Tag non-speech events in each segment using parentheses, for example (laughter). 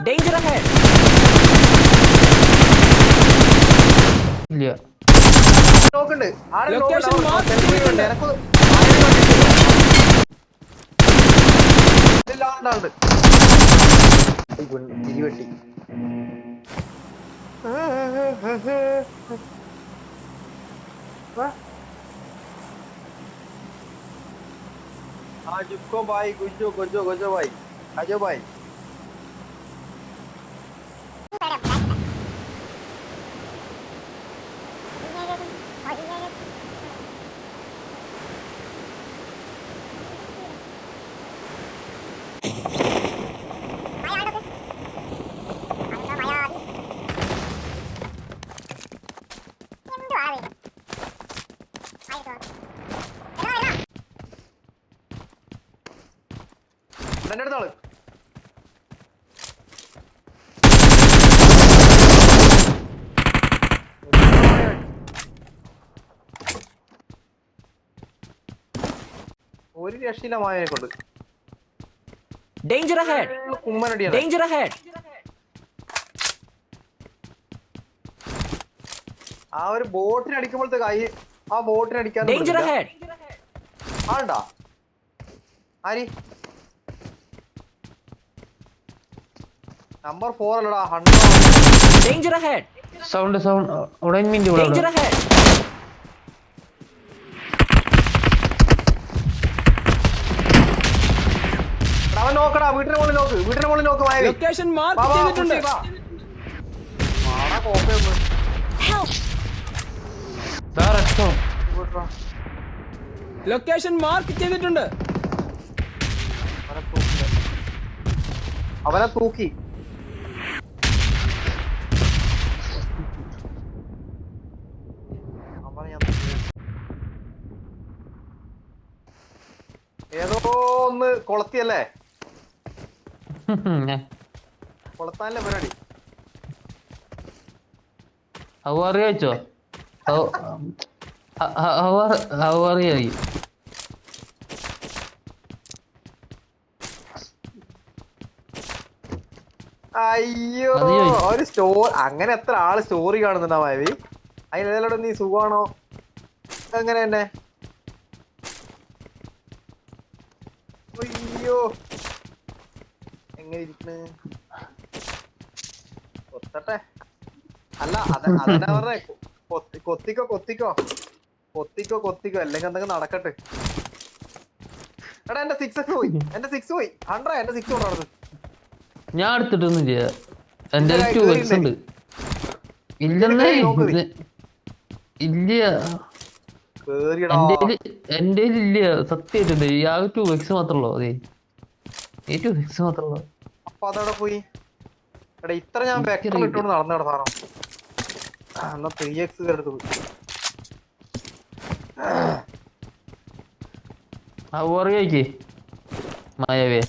Danger ahead! ഇല്ല നോക്കണ്ട് ആരെ Location നോക്കണ്ട്? mark അവൻ selfie ഉണ്ട്. ചെയ്തിട്ടുണ്ട്. എനക്ക് ആരെയും കണ്ടിട്ടില്ല. ഇതില്ലാണ്ടാണ്ട്. ഈ ഗുൺ- തിരിവെട്ടി. വാ. हाँ जिसको भाई गुज्जो गुज्जो गुज्जो भाई आजो भाई എന്റെ അടുത്താൾ ഒരു രക്ഷയില്ല മായയെ കൊണ്ട്. ഡേഞ്ചർ അഹെഡ് കുമ്മനടിയാണ്. ഡേഞ്ചർ അഹെഡ് ആ ഒരു ബോട്ടിന് അടിക്കുമ്പോഴത്തെ കൈ ആ ബോട്ടിന് അടിക്കാൻ ഡേഞ്ചർ അഹെഡ് ആണ്ടാ ആരി? നമ്പർ ഫോർ അല്ലടാ hundred danger ahead sound sound അവിടെ മിണ്ടി ഇവിടെ. Danger ahead! അവൻ നോക്കടാ മുകളിൽ നോക്ക് വീട്ടിന്റെ മുകളിൽ നോക്ക് വാ, വാ, ചെയ്തിട്ടുണ്ട്. ചെയ്യ്, വാ. വാടാ, സാർ ലൊക്കേഷൻ മാർക്ക് ചെയ്തിട്ടുണ്ട്. അവനെ തൂക്കി അവനെ ഞാൻ തൂക്കി. ഏതോ ഒന്ന് കൊളത്തിയല്ലേ? കൊളത്താനല്ലേ പരിപാടി? വെച്ചോ ഹവാറിയായി അയ്യോ ഒരു സ്റ്റോ അങ്ങനെ എത്ര ആൾ സ്റ്റോറി കാണുന്നുണ്ടാ മായവി അതിനെല്ലാം നീ സുഖമാണോ? അങ്ങനെ തന്നെ? അയ്യോ. എങ്ങനെ ഇരിക്കണ്? കൊത്തട്ടെ അല്ല അത് അതന്നെ പറഞ്ഞേ. കൊത്തി കൊത്തിക്കോ കൊത്തിക്കോ. കൊത്തിക്കോ കൊത്തിക്കോ. അല്ലെങ്കിൽ എന്തെങ്കിലും നടക്കട്ടെ. എടാ എന്റെ സിക്സ് പോയി. എന്റെ സിക്സ് പോയി. ഹൺഡ്രഡ് എന്റെ സിക്സ് കൊണ്ടാണ് ഞാൻ എന്റെ ടു കേറിയില്ലേ? എക്സ് ഉണ്ട്. ഇല്ലെന്നേ. ഇല്ല. എന്റെ ഇല്ല. സത്യമായിട്ടുണ്ട് ആകെ ടു എക്സ് മാത്രമല്ലോ അതെ. ഈ ടു എക്സ് മാത്രമല്ലോ അപ്പൊ അതവിടെ പോയി? എടാ ഇത്ര ഞാൻ എനിക്കറിയില്ല. ഇട്ടോണ്ട് നടന്നടാ സാധനം ആ, എന്നാ ത്രീ എക്സ് എടുത്ത് പോയി. മായവേ.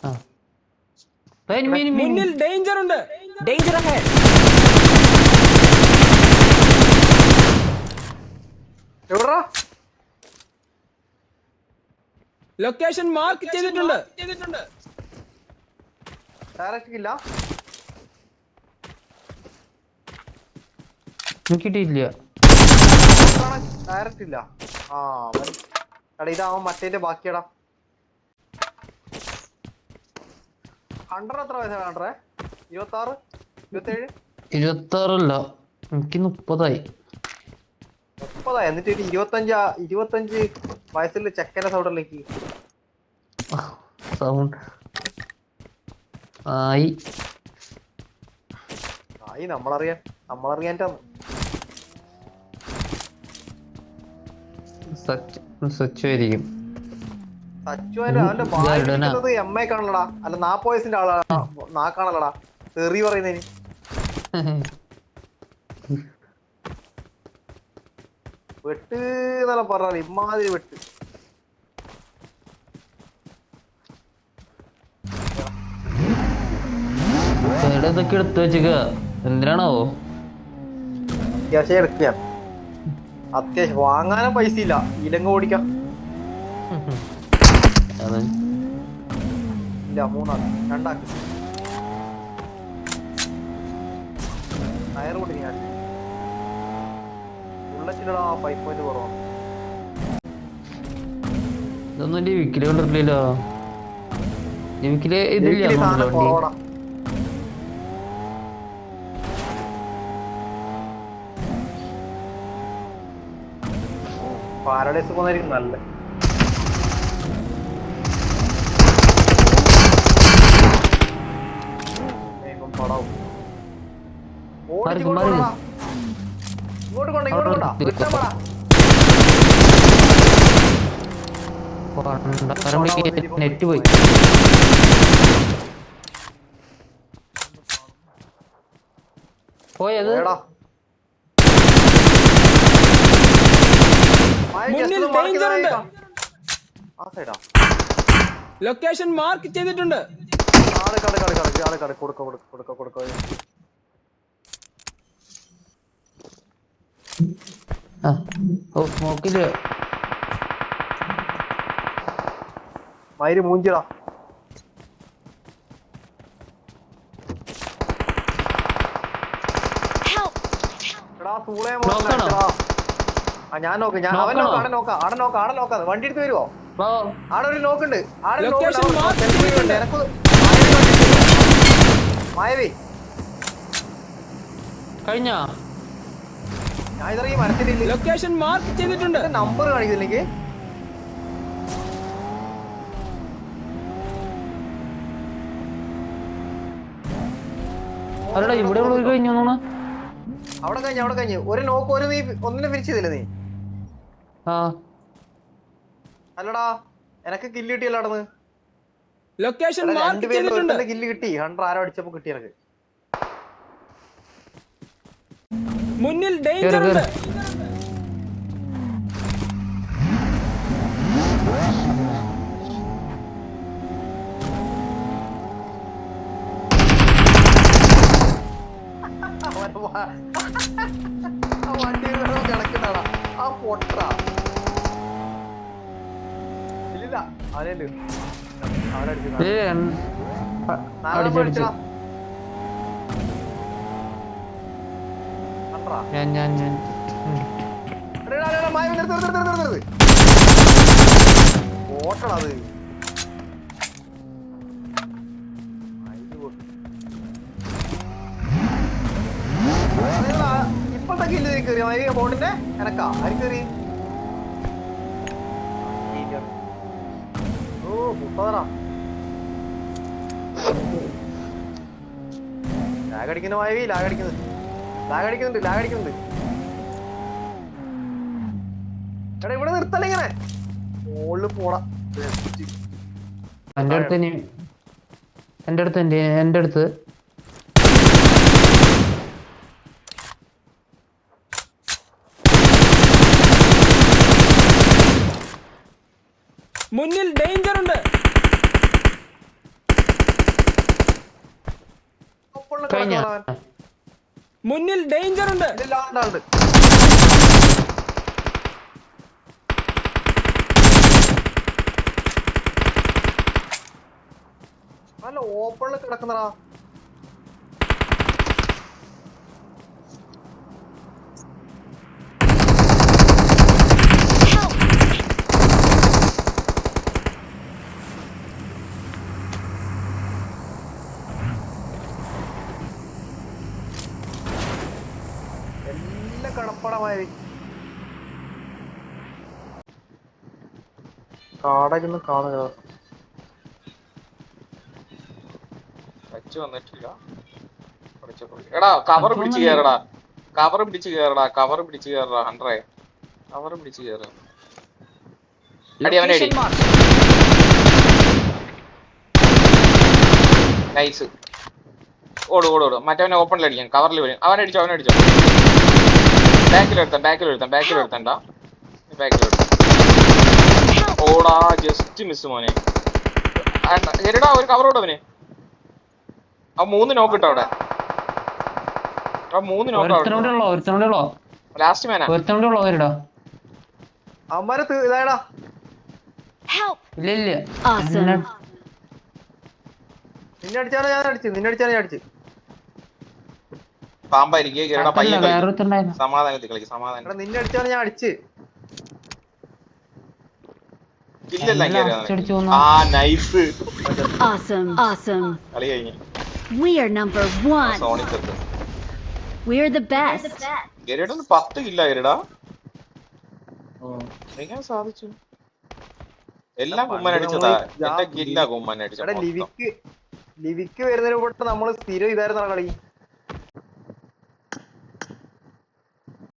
ആ. മീൻ മീൻ. മുന്നിൽ ഡേഞ്ചർ ഉണ്ട്. Danger ahead. എവിടാ? ലൊക്കേഷൻ മാർക്ക് ചെയ്തിട്ടുണ്ട്. ഡയറക്റ്റ് ഇല്ല കിട്ടിയില്ല ഡയറക്റ്റ് ഇല്ല. ആ അവൻ എടാ ഇതാവൻ മറ്റേന്റെ ബാക്കിയടാ. ഹൺഡ്രഡ് എത്ര വയസ്സാണ് ഹൺഡ്രഡ് ഇരുപത്തി ആറ് ഇരുപത്തേഴ്? ഇരുപത്താറല്ല. എനിക്ക് മുപ്പതായി. മുപ്പതാ എന്നിട്ട് ഒരു ഇരുപത്തഞ്ച് ഇരുപത്തഞ്ച് വയസ്സിൽ ചെക്കന്റെ സൗണ്ടിലേക്ക്. സൗണ്ട്. ആയി. ആയി നമ്മളറിയാൻ നമ്മളറിയാൻ സ്വച്ഛമായിരിക്കും സച്ചുവിന്റെ അവന്റെ ഗരുഡനാ. M A കാണലടാ. അല്ല നാപ്പോയസിന്റെ ആളാ. നാക്കാണല്ലടാ. തെറി പറയുന്നതിന്. (laughs) വെട്ട് എന്നല്ല പറഞ്ഞാൽ ഇമ്മാതിരി വെട്ട്. ഇതൊക്കെ എടുത്തു വെച്ചേക്ക? എന്തിനാണാവോ? അത്യാവശ്യം എടുക്കുക അത്യാവശ്യം വാങ്ങാനും പൈസ ഇല്ല ഇലങ്ങ ഓടിക്കാം. ഇല്ല മൂന്നാക്ക് രണ്ടാക്ക്. ടയർ കൂടി ബുള്ളറ്റിലടാ ഫൈവ് പോയിന്റ് കുറവാണ്. ഇതൊന്നും എന്റെ വിക്കിൽ കണ്ടിട്ടില്ലല്ലോ വിക്കിൽ ഇതില്ല പാരഡൈസ് പോകുന്നതായിരിക്കും നല്ലത്. പടാവും. ഓടിച്ച് മാറി, നെറ്റ് പോയി പോയത് ലൊക്കേഷൻ മാർക്ക് ചെയ്തിട്ടുണ്ട്. ആൾ കട കട കട ആൾ കട. കൊടുക്ക കൊടുക്ക കൊടുക്ക കൊടുക്ക. ആ ഓ സ്മോക്കിൽ മയിര് മൂഞ്ചിടാ. എടാ സൂളെ മോനെ എടാ. ആ ഞാൻ നോക്ക് ഞാൻ അവൻ? നോക്ക് ആടെ നോക്കാം ആടെ നോക്കാം ആടെ നോക്കാം. വണ്ടി എടുത്ത് വരുവോ? ആടെ ഒരു നോക്കുണ്ട് ആടെ. എനക്ക് മായവി. കഴിഞ്ഞാ? ഈ മരത്തിന്റെ ലൊക്കേഷൻ മാർക്ക് ചെയ്തിട്ടുണ്ട്. നമ്പർ കാണിക്കുന്നില്ലെങ്കിൽ അല്ലടാ ഇവിടെ ഉള്ള കഴിഞ്ഞു അവിടെ കഴിഞ്ഞു അവിടെ കഴിഞ്ഞു. ഒരു നോക്ക് ഒരു നീ ഒന്നിനെ പിരിച്ചതില്ലേ നീ? ആ. അല്ലടാ എനക്ക് കില്ല് കിട്ടിയല്ലോ അവിടെ ലൊക്കേഷൻ മാർക്ക് ചെയ്തിട്ടുണ്ട്. കില്ല് കിട്ടി. ഹൺഡ്രഡ് ആരോ അടിച്ചപ്പോ കിട്ടി എനക്ക്. മുന്നിൽ ഡേഞ്ചർ ഉണ്ട്. അവൻ വ- ആ വണ്ടി കിടക്കുന്നടാ ആ പൊട്ട ഇല്ലില്ല അവനുണ്ട് അവനടിച്ചു ഏ അടിച്ചടിച്ചു കണ്ടാ ഞാൻ ഞാൻ ഞാൻ. ഉം. ഓട്ടണം അത്. ഇപ്പോഴത്തെ കില്ല് കയറി ബോണ്ടിന്റെ എനക്കാ. ആര് കയറി ഓ മുപ്പതറാ ലാഗ് അടിക്കുന്ന മായവി ലാഗ് ലാഗടിക്കുന്നുണ്ട് ലാഗ് അടിക്കുന്നുണ്ട് ലാഗ് അടിക്കുന്നുണ്ട്. എടാ ഇവിടെ നിർത്തല്ലേ ഇങ്ങനെ? മോളിൽ പോടാ. എന്റെ അടുത്ത് ഇനി എന്റെ അടുത്ത് എന്റെ അടുത്ത്. മുന്നിൽ ഡേഞ്ചർ ഉണ്ട്. കഴിഞ്ഞ. മുന്നിൽ ഡേഞ്ചർ ഉണ്ട്. നല്ല ഓപ്പണിൽ കിടക്കുന്നടാ. എല്ലാം കടപ്പടമായി കാടൊന്നും കാണുക. ടച്ച് വന്നിട്ടില്ല. എടാ കവർ പിടിച്ച് കയറടാ കവർ പിടിച്ച് കയറടാ കവർ പിടിച്ച് കയറടാ ഹൺഡ്രേ. കവർ പിടിച്ച് കയറ അടി അവനെ അടി. നൈസ് ഓട് ഓട് ഓട്. മറ്റവനെ ഓപ്പണിൽ അടിക്കാം. കവറിൽ വരും. അവനടിച്ചോ അവനടിച്ചോ ബാക്കിൽ എടുത്തണ്ട ബാക്കിൽ എടുത്താം ഓടാ ജസ്റ്റ് മിസ് മോനെ. എടാ ഒരു കവർ ഓട് അവന്. ആ മൂന്ന് നോക്ക് ഇട്ടോ അവിടെ. ആ മൂന്ന് നോക്ക് ലാസ്റ്റ് മാനാ അമ്മരെ ഇതായടാ. ഇല്ല ഇല്ല. നിന്നെ അടിച്ചാലോ ഞാൻ അടിച്ചു. നിന്നെ അടിച്ചാലോ ഞാൻ അടിച്ചു. പാമ്പായിരിക്കും. ഗരുഡ പയ്യൻ സമാധാനത്തിൽ കളിക്കും സമാധാനം. നിന്നെ ഞാൻ അടിച്ച്. Awesome. Awesome. We are number one. We're the best. പത്ത് കില്ല എങ്ങനെ സാധിച്ചു? എല്ലാം കുമ്മൻ അടിച്ചതാ എന്റെ കില്ല കുമ്മൻ എടാ അടിച്ചത് ലിവിക്ക് ലിവിക്ക് വരുന്നതിന് മുമ്പ് നമ്മൾ സ്ഥിരം ഇതായിരുന്നു കളി.